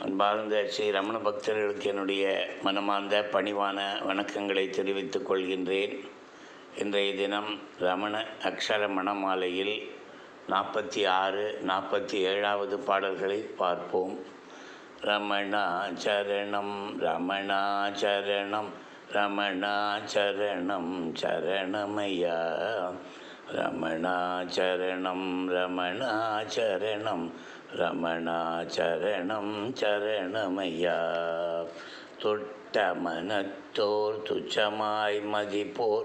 அன்பார்ந்த ஸ்ரீ ரமண பக்தர்களுக்கு என்னுடைய மனமார்ந்த பணிவான வணக்கங்களை தெரிவித்துக் கொள்கின்றேன். இன்றைய தினம் ரமண அக்ஷர மணமாலையில் நாற்பத்தி ஆறு நாற்பத்தி ஏழாவது பாடல்களை பார்ப்போம். ரமணாச்சரணம் ரமணாச்சரணம் ரமணாச்சரணம் சரணமையா? ரமணாச்சரணம் ரமணாச்சரணம் ரமணா சரணம் சரணமையா தொட்ட மனத்தோர் துச்சமாய் மதிப்போர்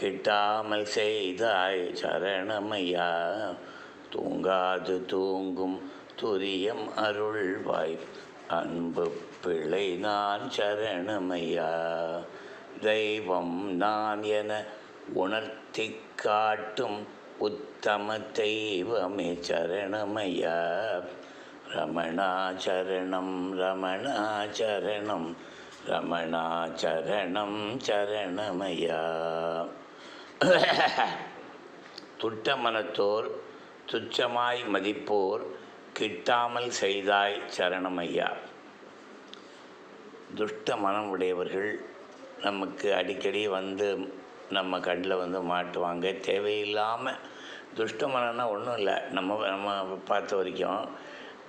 கிட்டாமல் செய்தாய் சரணமையா தூங்காது தூங்கும் துரியம் அருள்வாய். அன்பு பிழை நான் சரணமையா தெய்வம் நான் என உணர்த்தி காட்டும் உத்தம தெய்வமே சரணமையா ரமணாச்சரணம் ரமணாச்சரணம் ரமணாச்சரணம் சரணமையா துட்ட மனத்தோர் துச்சமாய் மதிப்போர் கிட்டாமல் செய்தாய் சரணமையா துஷ்ட மனம் உடையவர்கள் நமக்கு அடிக்கடி வந்து நம்ம கண்ணில் வந்து மாட்டுவாங்க. தேவையில்லாமல் துஷ்டமனம்னா ஒன்றும் இல்லை. நம்ம நம்ம பார்த்த வரைக்கும்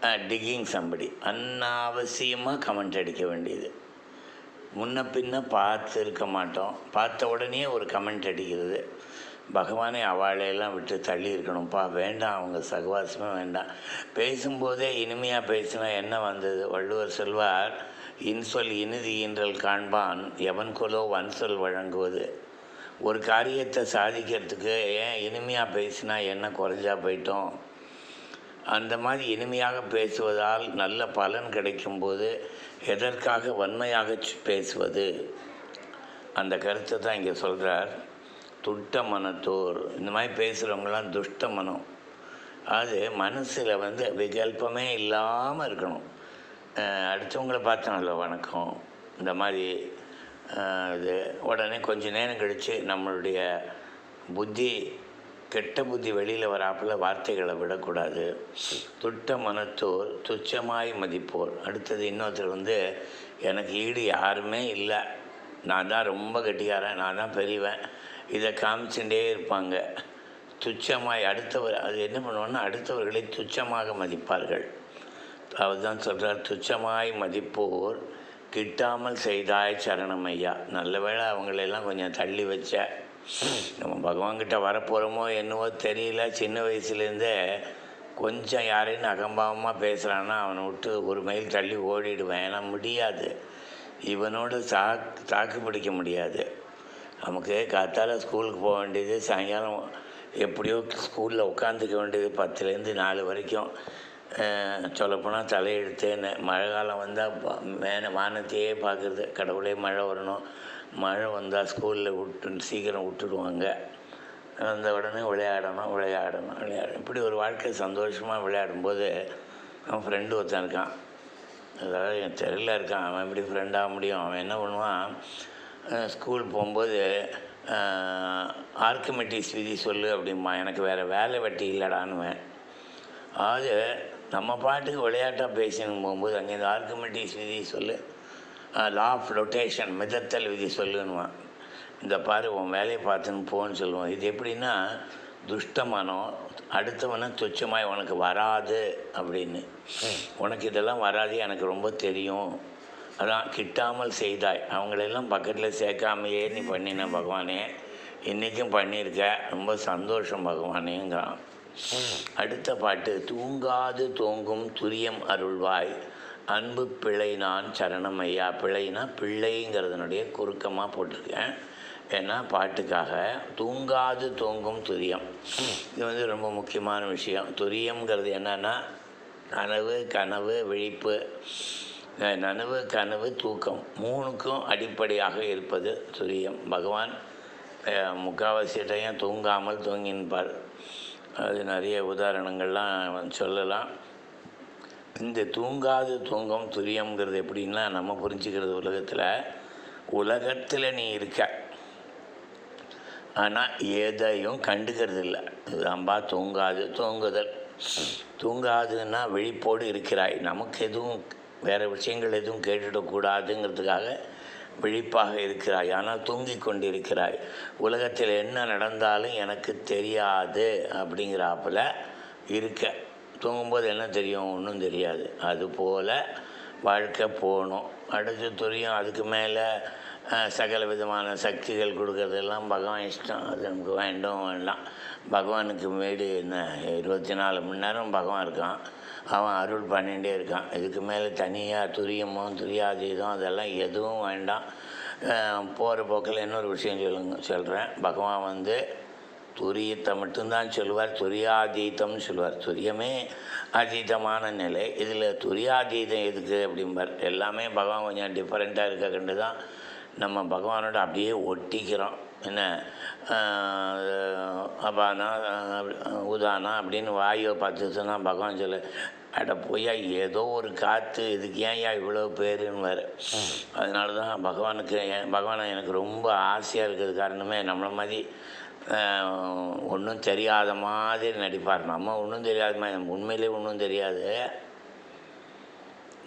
டிகிங் சம்படி அன்னாவசியமாக கமெண்ட் அடிக்க வேண்டியது. முன்ன பின்ன பார்த்து இருக்க மாட்டோம். பார்த்த உடனே ஒரு கமெண்ட் அடிக்கிறது. பகவானே அவாளையெல்லாம் விட்டு தள்ளி இருக்கணும்ப்பா. வேண்டாம் அவங்க சகவாசமே வேண்டாம். பேசும்போதே இனிமையாக பேசினா என்ன வந்தது? வள்ளுவர் சொல்வார் இன்சொல் இனிது ஈன்றல் காண்பான் எவன் குலோ வன்சொல் வழங்குவது? ஒரு காரியத்தை சாதிக்கிறதுக்கு ஏன் இனிமையாக பேசினா என்ன குறைஞ்சா போயிட்டோம்? அந்த மாதிரி இனிமையாக பேசுவதால் நல்ல பலன் கிடைக்கும்போது எதற்காக வன்மையாக பேசுவது? அந்த கருத்தை தான் இங்கே சொல்கிறார் துட்ட மனத்தோர். இந்த மாதிரி பேசுகிறவங்களாம் துஷ்ட மனம். அது மனசில் வந்து விகல்பமே இல்லாமல் இருக்கணும். அடுத்தவங்கள பார்த்தோம்ல வணக்கம். இந்த மாதிரி இது உடனே கொஞ்சம் நேரம் கழித்து நம்மளுடைய புத்தி கெட்ட புத்தி வெளியில் வராப்பில் வார்த்தைகளை விடக்கூடாது. துட்ட மனத்தோர் துச்சமாய் மதிப்போர். அடுத்தது இன்னொருத்தர் வந்து எனக்கு ஈடு யாருமே இல்லை. நான் தான் ரொம்ப கெட்டிக்காரன். நான் தான் பெரியவன். இதை காமிச்சுட்டே இருப்பாங்க. துச்சமாய் அடுத்தவர் அது என்ன பண்ணுவோன்னா அடுத்தவர்களை துச்சமாக மதிப்பார்கள். அவர் தான் சொல்கிறார் துச்சமாய் மதிப்போர். கிட்டாமல் செய்தாய் சரணம் ஐயா. நல்ல வேளை அவங்களெல்லாம் கொஞ்சம் தள்ளி வச்ச. நம்ம பகவான்கிட்ட வரப்போகிறோமோ என்னவோ தெரியல. சின்ன வயசுலேருந்தே கொஞ்சம் யாரையும் அகம்பாவமாக பேசுகிறான்னா அவனை விட்டு ஒரு மைல் தள்ளி ஓடிடுவேன். ஏன்னா முடியாது. இவனோட தா தாக்கு பிடிக்க முடியாது. நமக்கு காத்தால் ஸ்கூலுக்கு போக வேண்டியது சாயங்காலம் எப்படியோ ஸ்கூலில் உட்காந்துக்க வேண்டியது பத்துலேருந்து நாலு வரைக்கும். சொல்லப்போனால் தலையெழுத்தேன்னு மழை காலம் வந்தால் மேன வானத்தையே பார்க்குறது. கடவுளே மழை வரணும். மழை வந்தால் ஸ்கூலில் விட்டு சீக்கிரம் விட்டுடுவாங்க. வந்த உடனே விளையாடணும் விளையாடணும் விளையாடணும். இப்படி ஒரு வாழ்க்கை சந்தோஷமாக விளையாடும்போது அவன் ஃப்ரெண்டு ஒருத்தன் இருக்கான். அதாவது என் தெருவில் இருக்கான். அவன் எப்படி ஃப்ரெண்டாக முடியும்? அவன் என்ன பண்ணுவான்? ஸ்கூல் போகும்போது ஆர்கமெட்டிஸ் விதி சொல்லு அப்படிம்மா எனக்கு வேறு வேலை வெட்டி இல்லைடான்னுவேன். அது நம்ம பாட்டுக்கு விளையாட்டாக பேசினு போகும்போது அங்கே இந்த ஆர்குமெண்டிஸ் விதி சொல்லு லா ஆஃப் ரொட்டேஷன் மிதத்தல் விதி சொல்லுன்னுவான். இந்த பாரு உன் வேலையை பார்த்துன்னு போன்னு சொல்லுவான். இது எப்படின்னா துஷ்டமானம் அடுத்தவனை துச்சமாய் உனக்கு வராது அப்படின்னு. உனக்கு இதெல்லாம் வராது எனக்கு ரொம்ப தெரியும். அதான் கிட்டாமல் செய்தாய். அவங்களெல்லாம் பக்கத்தில் சேர்க்காமையே நீ பண்ணின பகவானே. இன்றைக்கும் பண்ணியிருக்க. ரொம்ப சந்தோஷம் பகவானேங்கிறான். அடுத்த பாட்டு தூங்காது தூங்கும் துரியம் அருள்வாய் அன்பு பிழை நான் சரணம் ஐயா. பிழைனா பிள்ளைங்கிறதுனுடைய குறுக்கமாக போட்டிருக்கேன். ஏன்னா பாட்டுக்காக தூங்காது தூங்கும் துரியம். இது வந்து ரொம்ப முக்கியமான விஷயம். துரியம்ங்கிறது என்னென்னா கனவு கனவு விழிப்பு. நனவு கனவு தூக்கம். மூணுக்கும் அடிப்படையாக இருப்பது துரியம். பகவான் முக்காவாசி டைம் தூங்காமல் தூங்கின்பார். அது நிறைய உதாரணங்கள்லாம் சொல்லலாம். இந்த தூங்காது தூங்கும் துரியம்ங்கிறது எப்படின்னா நம்ம புரிஞ்சுக்கிறது உலகத்தில் உலகத்தில் நீ இருக்க. ஆனால் எதையும் கண்டுக்கிறது இல்லை. இதுதான்பா தூங்காது தூங்குதல். தூங்காதுன்னா விழிப்போடு இருக்கிறாய். நமக்கு எதுவும் வேறு விஷயங்கள் எதுவும் கேட்டுடக்கூடாதுங்கிறதுக்காக விழிப்பாக இருக்கிறாய் ஆனால் தூங்கிக் கொண்டிருக்கிறாய். உலகத்தில் என்ன நடந்தாலும் எனக்கு தெரியாது அப்படிங்கிறாப்புல இருக்க. தூங்கும்போது என்ன தெரியும்? ஒன்றும் தெரியாது. அதுபோல் வாழ்க்கை போகணும். அடுத்து துரியம் அதுக்கு மேலே சகல விதமான சக்திகள் கொடுக்கறதெல்லாம் பகவான் இஷ்டம். அது நமக்கு வேண்டும் வேண்டாம். பகவானுக்கு மேடு என்ன இருபத்தி நாலு மணி நேரம் பகவான் இருக்கான். அவன் அருள் பண்ணிகிட்டே இருக்கான். இதுக்கு மேலே தனியாக துரியமோ துரியாதீதம் அதெல்லாம் எதுவும் வேண்டாம். போகிற போக்கில் இன்னொரு விஷயம் சொல்லுங்க சொல்கிறேன் பகவான் வந்து துரியத்தை மட்டும்தான் சொல்லுவார் துரியாதீதம்னு சொல்லுவார். துரியமே அதீதமான நிலை. இதில் துரியாதீதம் எதுக்கு அப்படிம்பார். எல்லாமே பகவான் கொஞ்சம் டிஃப்ரெண்ட்டாக இருக்க கண்டு தான் நம்ம பகவானோட அப்படியே ஒட்டிக்கிறோம். என்ன அபானா உதானா அப்படின்னு வாயுவை பார்த்துச்சுன்னா பகவான் சொல்ல அட போயா ஏதோ ஒரு காற்று இதுக்கு ஏன்யா இவ்வளோ பேருன்னு அதனால தான் பகவானுக்கு என் பகவானை எனக்கு ரொம்ப ஆசையாக இருக்கிறது காரணமே நம்மளை மாதிரி ஒன்றும் தெரியாத மாதிரி நடிப்பார். நம்ம ஒன்றும் தெரியாத மாதிரி நமக்கு உண்மையிலே ஒன்றும் தெரியாது.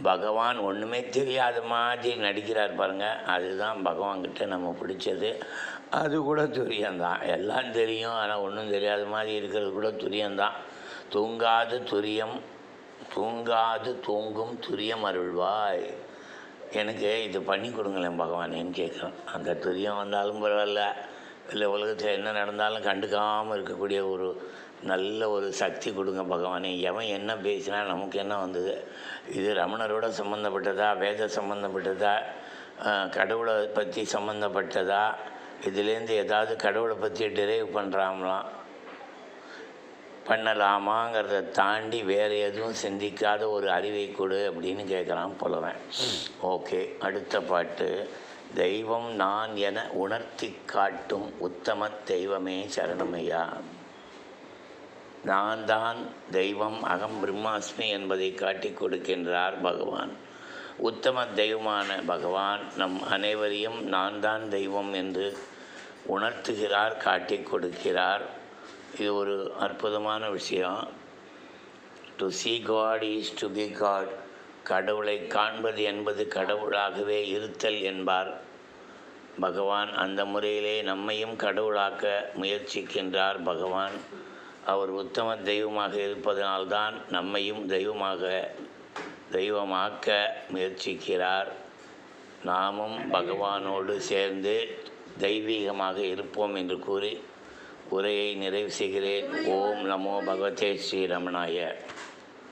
பகவான் ஒன்றுமே தெரியாத மாதிரி நடிக்கிறார் பாருங்கள் அதுதான் பகவான்கிட்ட நம்ம பிடிச்சது. அது கூட துரியந்தான். எல்லாம் தெரியும் ஆனால் ஒன்றும் தெரியாத மாதிரி இருக்கிறது கூட துரியந்தான். தூங்காது துரியம் தூங்காது தூங்கும் துரியம் அருள்வாய். எனக்கு இது பண்ணி கொடுங்களேன் பகவானேன்னு கேட்குறேன் அந்த துரியம் வந்தாலும் பரவாயில்ல. இல்லை உலகத்தில் என்ன நடந்தாலும் கண்டுக்காமல் இருக்கக்கூடிய ஒரு நல்ல ஒரு சக்தி கொடுங்க பகவானே. எவன் என்ன பேசினா நமக்கு என்ன வந்தது? இது ரமணரோட சம்மந்தப்பட்டதா வேத சம்மந்தப்பட்டதா கடவுளை பற்றி சம்மந்தப்பட்டதா இதுலேருந்து ஏதாவது கடவுளை பற்றி டிரைவ் பண்ணுறாங்களாம் பண்ணலாமாங்கிறத தாண்டி வேறு எதுவும் சிந்திக்காத ஒரு அறிவை கொடு அப்படின்னு கேட்குறான் புலவன் ஓகே அடுத்த பாட்டு. தெய்வம் நான் என உணர்த்தி காட்டும் உத்தம தெய்வமே சரணமையா? நான் தான் தெய்வம் அகம் பிரம்மாஸ்மி என்பதை காட்டிக் கொடுக்கின்றார் பகவான். உத்தம தெய்வமான பகவான் நம் அனைவரையும் நான் தான் தெய்வம் என்று உணர்த்துகிறார் காட்டிக் கொடுக்கிறார். இது ஒரு அற்புதமான விஷயம். To see God is to be God கடவுளை காண்பது என்பது கடவுளாகவே இருத்தல் என்பார். பகவான் அந்த முறையிலே நம்மையும் கடவுளாக்க முயற்சிக்கின்றார் பகவான். அவர் உத்தம தெய்வமாக இருப்பதனால்தான் நம்மையும் தெய்வமாக தெய்வமாக்க முயற்சிக்கிறார். நாமும் பகவானோடு சேர்ந்து தெய்வீகமாக இருப்போம் என்று கூறி உரையை நிறைவு செய்கிறேன். ஓம் நமோ பகவதே ஸ்ரீ ரமணாய.